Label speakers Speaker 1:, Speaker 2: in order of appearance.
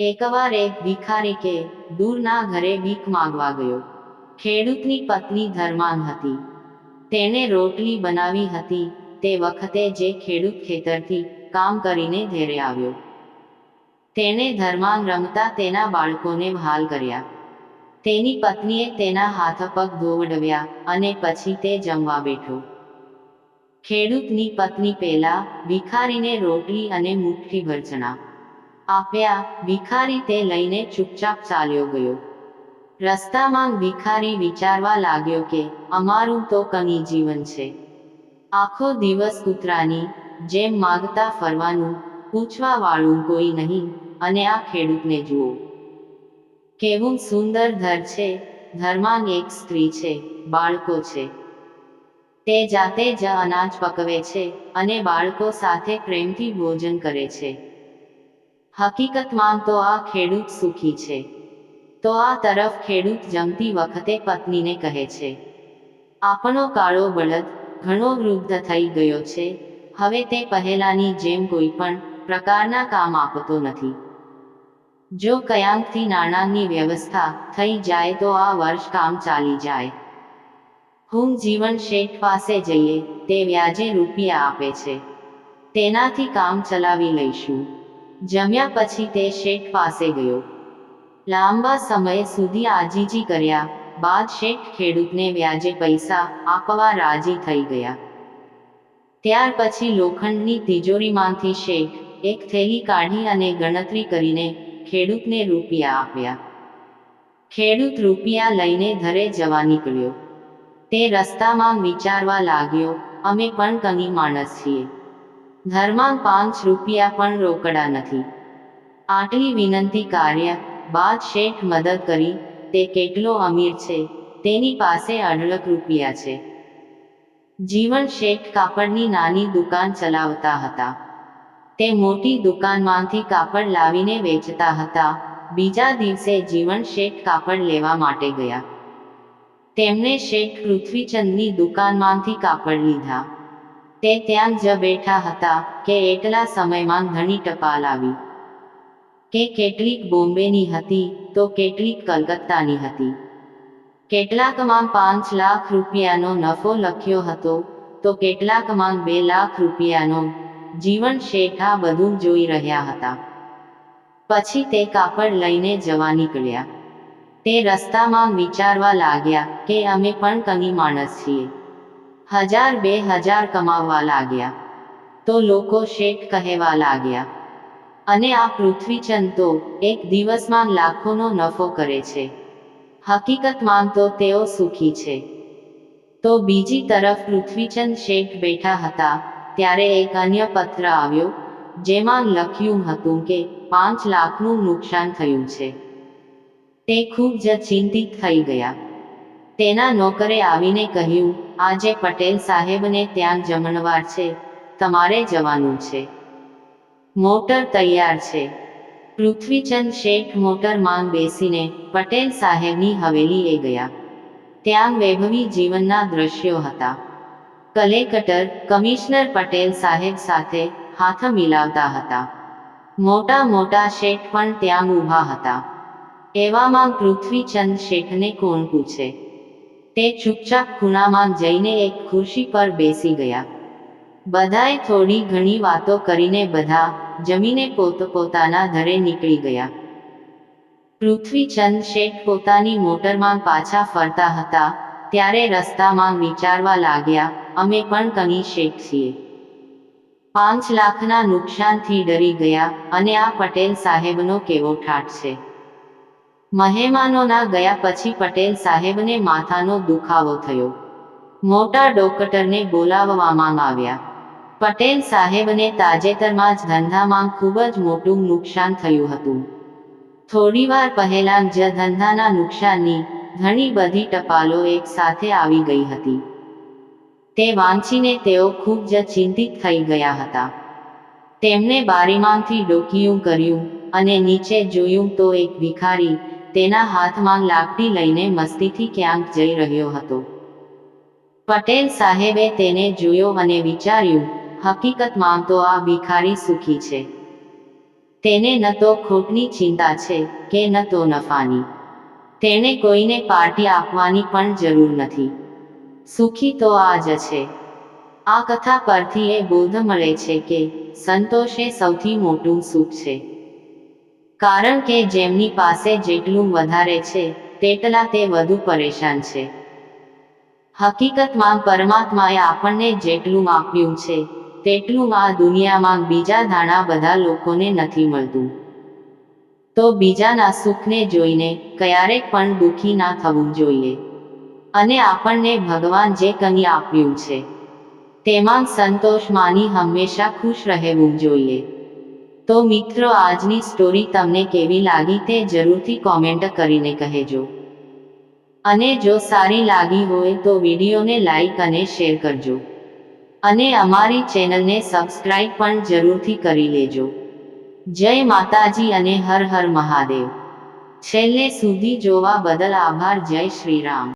Speaker 1: એકવાર એક ભિખારી કે દૂરના ઘરે ભીખ માંગવા ગયો. ખેડૂતની પત્ની ધર્માંગ હતી. તેણે રોટલી બનાવી હતી તે વખતે જે ખેડૂત ખેતરથી કામ કરીને ઘેરે આવ્યો. તેણે ધર્માંગ રમતા તેના બાળકોને ભાલ કર્યા. તેની પત્નીએ તેના હાથ પગ ધોવડવ્યા અને પછી તે જમવા બેઠો. ખેડૂતની પત્ની પહેલા ભિખારીને રોટલી અને મુઠ્ઠી ચણા આપ્યા, ભિખારી તે લઈને ચૂપચાપ ચાલ્યો ગયો. રસ્તામાં ભિખારી વિચારવા લાગ્યો કે, અમારું તો કંઈ જીવન છે. આખો દિવસ કૂતરાની જેમ માગતા ફરવાનું પૂછવા વાળું કોઈ નહીં, અને આ ખેડૂતને જુઓ. કેવું સુંદર ધર છે. ઘરમાં એક સ્ત્રી છે, બાળકો છે. તે જાતે જ અનાજ પકવે છે, અને બાળકો સાથે પ્રેમથી ભોજન કરે છે. હકીકતમાં તો આ ખેડૂત સુખી છે. તો આ તરફ ખેડૂત જમતી વખતે પત્નીને કહે છે, આપણો કાળો બળદ ઘણો વૃદ્ધ થઈ ગયો છે. હવે તે પહેલાની જેમ કોઈ પણ પ્રકારના કામ આપતો નથી. જો કયાંકથી નાણાંની વ્યવસ્થા થઈ જાય તો આ વર્ષ કામ ચાલી જાય. હું જીવન શેઠ પાસે જઈએ, તે વ્યાજે રૂપિયા આપે છે. તેનાથી કામ ચલાવી લઈશું. જમ્યા પછી તે શેઠ પાસે ગયો. લાંબા સમય સુધી આજીજી કર્યા, બાદ શેઠ ખેડૂતને વ્યાજે પૈસા આપવા રાજી થઈ ગયા. ત્યાર પછી લોખંડની તિજોરીમાંથી શેઠ એક થેલી કાઢી અને ગણતરી કરીને ખેડૂતને રૂપિયા આપ્યા. ખેડૂત રૂપિયા લઈને ઘરે જવા નીકળ્યો. તે રસ્તામાં વિચારવા લાગ્યો, અમે પણ કંઈ માણસ છીએ. ઘરમાં પાંચ રૂપિયા પણ રોકડા નથી. આટલી વિનંતી કાર્ય, બાદ શેઠ મદદ કરી, તે કેટલો અમીર છે, તેની પાસે અઢળક રૂપિયા છે. જીવન શેઠ કાપડની નાની દુકાન ચલાવતા હતા. તે મોટી દુકાનમાંથી કાપડ લાવીને વેચતા હતા, બીજા દિવસે જીવન શેઠ કાપડ લેવા માટે ગયા. તેમણે શેઠ પૃથ્વીચંદની દુકાનમાંથી કાપડ લીધા. તે ત્યાં જ બેઠા હતા કે એટલા સમયમાં ઘણી ટપાલ આવી. કે કેટલીક બોમ્બેની હતી, તો કેટલીક કલકત્તાની હતી. કેટલાકમાં પાંચ લાખ રૂપિયાનો નફો લખ્યો હતો, તો કેટલાકમાં બે લાખ રૂપિયાનો જીવન શેઠ બધું જોઈ રહ્યા હતા. પછી તે કાપડ લઈને જવા નીકળ્યા. તે રસ્તામાં વિચારવા લાગ્યા કે અમે પણ કની માણસ છીએ. હજાર બે હજાર કમાવવા લાગ્યા. તો લોકો શેઠ કહેવા લાગ્યા, અને આ પૃથ્વીચંદ તો એક દિવસમાં લાખોનો નફો કરે છે. હકીકતમાં તો તેઓ સુખી છે. તો બીજી તરફ પૃથ્વીચંદ શેઠ બેઠા હતા, ત્યારે એક અન્ય પત્ર આવ્યો, જેમાં લખ્યું હતું કે પાંચ લાખનું નુકસાન થયું છે. તે ખૂબ જ ચિંતિત થઈ ગયા. તેના નોકરે આવીને કહ્યું, આજે પટેલ સાહેબને ત્યાં જમણવાર છે. તમારે જવાનું છે. મોટર તૈયાર છે. પૃથ્વીચંદ શેઠ મોટરમાં બેસીને પટેલ સાહેબની હવેલીએ ગયા. ત્યાં વૈભવી જીવનના દ્રશ્યો હતા. કલેક્ટર, કમિશનર પટેલ સાહેબ સાથે હાથ મિલાવતા હતા. મોટા મોટા શેઠ પણ ત્યાં ઊભા હતા. એવામાં પૃથ્વીચંદ શેઠને કોણ પૂછે? તે ચૂપચાપ ખૂણામાં જઈને એક ખુરશી પર બેસી ગયા. બધાએ થોડી ઘણી વાતો કરીને બધા જમીને પોતપોતાના ઘરે નીકળી ગયા. પૃથ્વીચંદ શેઠ પોતાની મોટરમાં પાછા ફરતા હતા, ત્યારે રસ્તામાં વિચારવા લાગ્યા, અમે પણ કંઈ શેઠ છીએ. પાંચ લાખના નુકસાનથી ડરી ગયા, અને આ પટેલ સાહેબનો કેવો ઠાઠ છે. મહેમાનોના ગયા પછી પટેલ સાહેબને માથાનો દુખાવો થયો. મોટા ડોક્ટરને બોલાવવામાં આવ્યા. પટેલ સાહેબને તાજેતરમાં જ ધંધામાં ખૂબ જ મોટું નુકસાન થયું હતું. થોડીવાર પહેલા જ ધંધાના નુકસાનની ઘણી બધી ટપાલો એક સાથે આવી ગઈ હતી. તે વાંચીને તેઓ ખૂબ જ ચિંતિત થઈ ગયા હતા. તેમણે બારીમાંથી ડોકિયું કર્યું અને નીચે જોયું તો એક ભિખારી તેના હાથમાં લાકડી લઈને મસ્તીથી ક્યાંક જઈ રહ્યો હતો. પટેલ સાહેબે તેને જોયો અને વિચાર્યું, હકીકતમાં તો આ ભિખારી સુખી છે. તેને ન તો ખોટની ચિંતા છે કે ન તો નફાની. તેણે કોઈને પાર્ટી આપવાની પણ જરૂર નથી. સુખી તો આ જ છે. આ કથા પરથી એ બોધ મળે છે કે સંતોષ સૌથી મોટું સુખ છે. કારણ કે જેમની પાસે જેટલું વધારે છે, તેટલા તે વધુ પરેશાન છે. હકીકતમાં પરમાત્માએ આપણને જેટલું આપ્યું છે, તેટલું આ દુનિયામાં બીજા ધાણા બધા લોકોને નથી મળતું. તો બીજાના સુખને જોઈને ક્યારેક પણ દુઃખી ના થવું જોઈએ. અને આપણને ભગવાન જે કંઈ આપ્યું છે, તેમાં સંતોષ માની હંમેશા ખુશ રહેવું જોઈએ. તો મિત્રો, આજની સ્ટોરી તમને કેવી લાગી તે જરૂરથી કોમેન્ટ કરીને કહેજો. અને જો સારી લાગી હોય તો વિડીયોને લાઈક અને શેર કરજો. અને અમારી ચેનલને સબસ્ક્રાઇબ પણ જરૂરથી કરી લેજો. જય માતાજી અને હર હર મહાદેવ. છેલ્લે સુધી જોવા બદલ આભાર, જય શ્રી રામ.